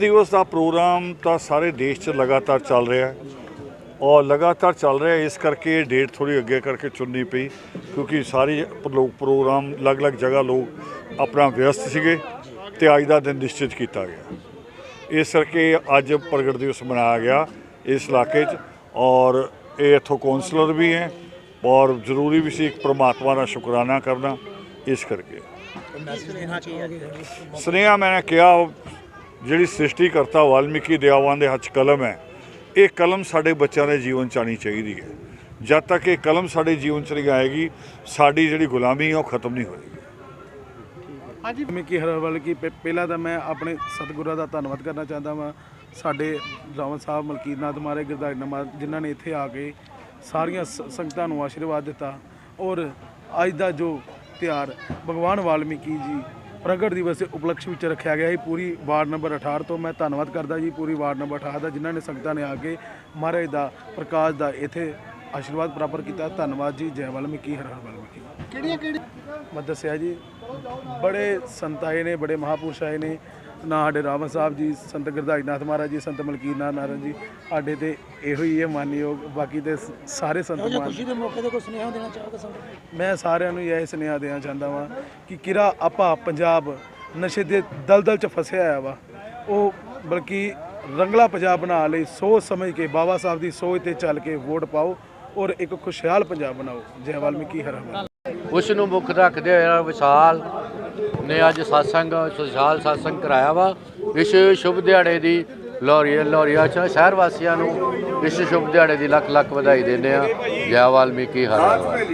ਦਿਵਸ ਦਾ ਪ੍ਰੋਗਰਾਮ ਤਾਂ ਸਾਰੇ ਦੇਸ਼ 'ਚ ਲਗਾਤਾਰ ਚੱਲ ਰਿਹਾ ਹੈ। ਔਰ ਲਗਾਤਾਰ ਚੱਲ ਰਿਹਾ ਇਸ ਕਰਕੇ ਇਹ ਡੇਟ ਥੋੜੀ ਅੱਗੇ ਕਰਕੇ ਚੁਣਨੀ ਪਈ ਕਿਉਂਕਿ ਸਾਰੇ ਲੋਕ ਪ੍ਰੋਗਰਾਮ ਅਲੱਗ-ਅਲੱਗ ਜਗ੍ਹਾ ਲੋਕ ਆਪਣਾ ਵਿਅਸਤ ਸੀਗੇ ਤੇ ਅੱਜ ਦਾ ਦਿਨ ਨਿਸ਼ਚਿਤ ਕੀਤਾ ਗਿਆ। ਇਸ ਕਰਕੇ ਅੱਜ ਪ੍ਰਗਟ ਦਿਵਸ ਮਨਾਇਆ ਗਿਆ ਇਸ ਇਲਾਕੇ 'ਚ ਔਰ ਇਹ ਇੱਥੋਂ ਕੌਂਸਲਰ ਵੀ ਹੈ ਔਰ ਜ਼ਰੂਰੀ ਵੀ ਸੀ ਇੱਕ ਪ੍ਰਮਾਤਮਾ ਦਾ ਸ਼ੁਕਰਾਨਾ ਕਰਨਾ ਇਸ ਕਰਕੇ। ਸੁਨੇਹਾ ਮੈਂ ਕਿਹਾ ਜਿਹੜੀ ਸ੍ਰਿਸ਼ਟੀਕਰਤਾ ਵਾਲਮੀਕੀ ਦਿਆਵਾਂ ਦੇ ਹੱਥ ਕਲਮ ਹੈ, ਇਹ ਕਲਮ ਸਾਡੇ ਬੱਚਿਆਂ ਦੇ ਜੀਵਨ ਚ ਆਣੀ ਚਾਹੀਦੀ ਹੈ। ਜਦ ਤੱਕ ਇਹ ਕਲਮ ਸਾਡੇ ਜੀਵਨ ਚ ਨਹੀਂ ਆਏਗੀ, ਸਾਡੀ ਜਿਹੜੀ ਗੁਲਾਮੀ ਹੈ ਉਹ ਖਤਮ ਨਹੀਂ ਹੋਏਗੀ। ਜਿਵੇਂ ਕਿ ਹਰਵਲ ਕੀ ਪਹਿਲਾਂ ਤਾਂ ਮੈਂ ਆਪਣੇ ਸਤਿਗੁਰਾਂ ਦਾ ਧੰਨਵਾਦ ਕਰਨਾ ਚਾਹੁੰਦਾ ਵਾਂ। ਸਾਡੇ ਰਾਵਣ ਸਾਹਿਬ, ਮਲਕੀਰਨਾਥ ਮਹਾਰਾਜ, ਗਿਰਧਾਰੀ ਨਮਾ, ਜਿਨ੍ਹਾਂ ਨੇ ਇੱਥੇ ਆ ਕੇ ਸਾਰੀਆਂ ਸ- ਸੰਗਤਾਂ ਨੂੰ ਆਸ਼ੀਰਵਾਦ ਦਿੱਤਾ। ਔਰ ਅੱਜ ਦਾ ਜੋ ਤਿਉਹਾਰ, ਭਗਵਾਨ ਵਾਲਮੀਕੀ ਜੀ ਪ੍ਰਗਟ ਦਿਵਸ ਦੇ ਉਪਲਕਸ਼ ਵਿੱਚ ਰੱਖਿਆ ਗਿਆ ਹੈ ਪੂਰੀ ਵਾਰਡ ਨੰਬਰ 18 ਤੋਂ ਮੈਂ ਧੰਨਵਾਦ ਕਰਦਾ ਜੀ ਪੂਰੀ ਵਾਰਡ ਨੰਬਰ 18 ਦਾ ਜਿਨ੍ਹਾਂ ਨੇ ਸੰਗਤਾਂ ਨੇ ਆ ਕੇ ਮਹਾਰਾਜ ਦਾ ਪ੍ਰਕਾਸ਼ ਦਾ ਇੱਥੇ ਆਸ਼ੀਰਵਾਦ ਪ੍ਰਾਪਤ ਕੀਤਾ। ਧੰਨਵਾਦ ਜੀ ਜੈ ਵਾਲਮੀਕੀ ਹਰ ਹਰ ਵਾਲਮੀਕੀ। ਕਿਹੜੀਆਂ ਕਿਹੜੀਆਂ ਮੈਂ ਦੱਸਿਆ ਜੀ ਬੜੇ ਸੰਤ ਆਏ ਨੇ ਬੜੇ ਮਹਾਪੁਰਸ਼ ਆਏ ਨੇ। ਨਾ ਸਾਡੇ ਰਾਵਣ ਸਾਹਿਬ ਜੀ ਸੰਤ ਗੁਰਦਾਈ ਨਾਥ ਮਹਾਰਾਜ ਜੀ ਸੰਤ ਮਲਕੀਰਨਾਥ ਨਾਰਾਇਣ ਜੀ ਸਾਡੇ ਤੇ ਇਹੋ ਹੀ ਹੈ ਮਾਨਯੋਗ ਬਾਕੀ ਤੇ ਸਾਰੇ ਸੰਤ ਮਾਨ ਖੁਸ਼ੀ ਦੇ ਮੌਕੇ ਤੇ ਕੋਈ ਸੁਨੇਹਾ ਦੇਣਾ ਚਾਹੋਗੇ ਸੰਗਤ ਮੈਂ ਸਾਰਿਆਂ ਨੂੰ ਇਹ ਸੁਨੇਹਾ ਦੇਣਾ ਚਾਹੁੰਦਾ ਵਾਂ ਕਿ ਕਿਰਾ ਆਪਾਂ ਪੰਜਾਬ ਨਸ਼ੇ ਦੇ ਦਲਦਲ ਚ ਫਸਿਆ ਆ ਵਾ ਉਹ ਬਲਕਿ ਰੰਗਲਾ ਪੰਜਾਬ ਬਣਾ ਲਈ ਸੋਚ ਸਮਝ ਕੇ ਬਾਬਾ ਸਾਹਿਬ ਦੀ ਸੋਚ ਤੇ ਚੱਲ ਕੇ ਵੋਟ ਪਾਓ ਔਰ ਇੱਕ ਖੁਸ਼ਹਾਲ ਪੰਜਾਬ ਬਣਾਓ। ਜੈ ਵਾਲਮੀਕੀ ਹਰ ਹਰ ਉਸ ਨੂੰ ਮੁੱਖ ਰੱਖਦੇ ਹੋਏ ਵਿਸ਼ਾਲ ਨੇ ਅੱਜ satsang ਸੁਸ਼ਾਲ satsang ਕਰਾਇਆ ਵਾ। ਵਿਸ਼ਵ ਸ਼ੁਭ ਦਿਹਾੜੇ ਦੀ ਲੋਰੀਆ ਲੋਰੀਆ ਚ ਸ਼ਹਿਰ ਵਾਸੀਆਂ ਨੂੰ ਵਿਸ਼ਵ ਸ਼ੁਭ ਦਿਹਾੜੇ ਦੀ ਲੱਖ ਲੱਖ ਵਧਾਈ ਦਿੰਦੇ ਆ। ਜੈ ਵਾਲਮੀਕੀ ਹਰ ਹਰ